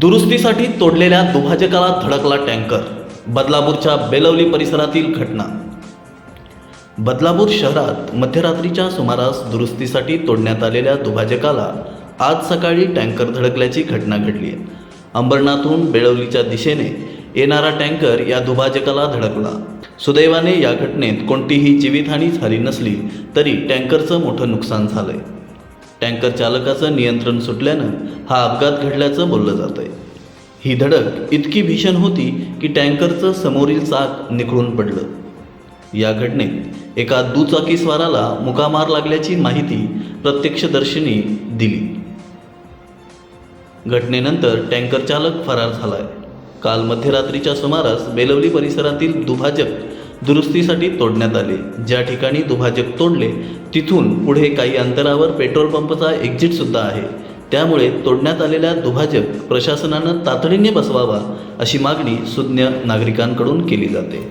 दुरुस्तीसाठी तोडलेल्या दुभाजकाला धडकला टँकर बदलापूरच्या बेलवली परिसरातील घटना. बदलापूर शहरात मध्यरात्रीच्या सुमारास दुरुस्तीसाठी तोडण्यात आलेल्या दुभाजकाला आज सकाळी टँकर धडकल्याची घटना घडली आहे अंबरनाथहून बेळवलीच्या दिशेने येणारा टँकर या दुभाजकाला धडकला. सुदैवाने या घटनेत कोणतीही जीवितहानी झाली नसली तरी टँकरचं मोठं नुकसान झालंय. टँकर चालकाचं नियंत्रण सुटल्यानं हा अपघात घडल्याचं बोललं जात आहे ही धडक इतकी भीषण होती की टँकरचं समोरील चाक निखळून पडलं. या घटनेत एका दुचाकीस्वाराला मुकामार लागल्याची माहिती प्रत्यक्षदर्शींनी दिली. घटनेनंतर टँकर चालक फरार आहे काल मध्यरात्रीच्या सुमारास बेलवली परिसरातील दुभाजक दुरुस्तीसाठी तोडण्यात आले. ज्या ठिकाणी दुभाजक तोडले तिथून पुढे काही अंतरावर पेट्रोल पंपचा एक्झिटसुद्धा आहे. त्यामुळे तोडण्यात आलेल्या दुभाजक प्रशासनानं तातडीने बसवावा अशी मागणी सुज्ञ नागरिकांकडून केली जाते.